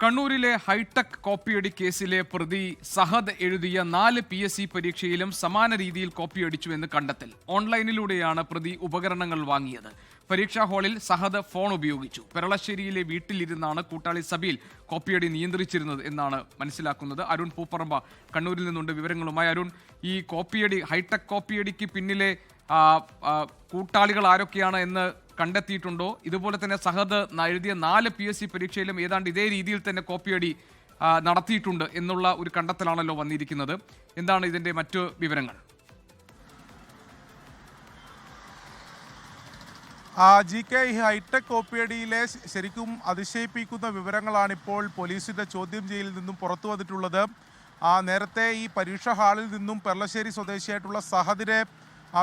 കണ്ണൂരിലെ ഹൈടെക് കോപ്പിയടി കേസിലെ പ്രതി സഹദ് എഴുതിയ നാല് പി എസ് സി പരീക്ഷയിലും സമാന രീതിയിൽ കോപ്പിയടിച്ചു എന്ന് കണ്ടെത്തൽ. ഓൺലൈനിലൂടെയാണ് പ്രതി ഉപകരണങ്ങൾ വാങ്ങിയത്. പരീക്ഷാ ഹാളിൽ സഹദ് ഫോൺ ഉപയോഗിച്ചു. പെരളശ്ശേരിയിലെ വീട്ടിലിരുന്നാണ് കൂട്ടാളി സബീൽ കോപ്പിയടി നിയന്ത്രിച്ചിരുന്നത് എന്നാണ് മനസ്സിലാക്കുന്നത്. അരുൺ പൂപ്പറമ്പ കണ്ണൂരിൽ നിന്നുണ്ട് വിവരങ്ങളുമായി. അരുൺ ഈ കോപ്പിയടി ഹൈടെക് കോപ്പിയടിക്ക് പിന്നിലെ കൂട്ടാളികൾ ആരൊക്കെയാണ് എന്ന് കണ്ടെത്തിയിട്ടുണ്ടോ? ഇതുപോലെ തന്നെ സഹദ് എഴുതിയ നാല് പി എസ് സി പരീക്ഷയിലും ഏതാണ്ട് ഇതേ രീതിയിൽ തന്നെ കോപ്പിയടി നടത്തിയിട്ടുണ്ട് എന്നുള്ള ഒരു കണ്ടെത്തലാണല്ലോ വന്നിരിക്കുന്നത്. എന്താണ് ഇതിന്റെ മറ്റു വിവരങ്ങൾ? ജി കെ ഹൈടെക് കോപ്പിയടിയിലെ ശരിക്കും അതിശയിപ്പിക്കുന്ന വിവരങ്ങളാണ് ഇപ്പോൾ പോലീസിന്റെ ചോദ്യം ചെയ്യലിൽ നിന്നും പുറത്തു വന്നിട്ടുള്ളത്. നേരത്തെ ഈ പരീക്ഷാ ഹാളിൽ നിന്നും പെർളശ്ശേരി സ്വദേശിയായിട്ടുള്ള സഹദിനെ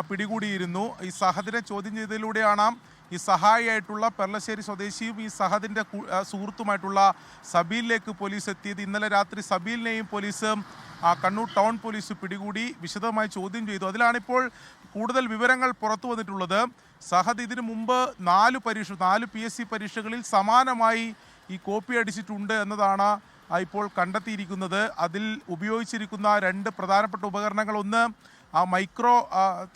പിടികൂടിയിരുന്നു. ഈ സഹദിനെ ചോദ്യം ചെയ്തതിലൂടെയാണ് ഈ സഹായിയായിട്ടുള്ള പെർളശ്ശേരി സ്വദേശിയും ഈ സഹദിന്റെ സുഹൃത്തുമായിട്ടുള്ള സബീലിലേക്ക് പോലീസ് എത്തിയത്. ഇന്നലെ രാത്രി സബീലിനെയും പോലീസ് കണ്ണൂർ ടൗൺ പോലീസ് പിടികൂടി വിശദമായി ചോദ്യം ചെയ്തു. അതിലാണിപ്പോൾ കൂടുതൽ വിവരങ്ങൾ പുറത്തു വന്നിട്ടുള്ളത്. സഹദ് ഇതിനു മുമ്പ് നാല് പരീക്ഷ നാല് പി എസ് സി പരീക്ഷകളിൽ സമാനമായി ഈ കോപ്പി അടിച്ചിട്ടുണ്ട് എന്നതാണ് ഇപ്പോൾ കണ്ടെത്തിയിരിക്കുന്നത്. അതിൽ ഉപയോഗിച്ചിരിക്കുന്ന രണ്ട് പ്രധാനപ്പെട്ട ഉപകരണങ്ങൾ ഒന്ന് ആ മൈക്രോ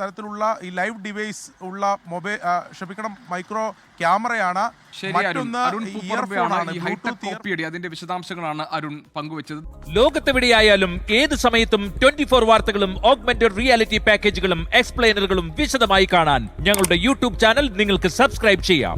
തരത്തിലുള്ള ഈ ലൈവ് ഡിവൈസ് ഉള്ള മൊബൈൽ ക്ഷമിക്കണം മൈക്രോ ക്യാമറയാണ്. മറ്റൊന്ന് അതിന്റെ വിശദാംശങ്ങളാണ് അരുൺ പങ്കുവച്ചത്. ലോകത്തെവിടെയായാലും ഏത് സമയത്തും ട്വന്റി ഫോർ വാർത്തകളും ഓഗ്മെന്റഡ് റിയാലിറ്റി പാക്കേജുകളും എക്സ്പ്ലെയിനറുകളും വിശദമായി കാണാൻ ഞങ്ങളുടെ യൂട്യൂബ് ചാനൽ നിങ്ങൾക്ക് സബ്സ്ക്രൈബ് ചെയ്യാം.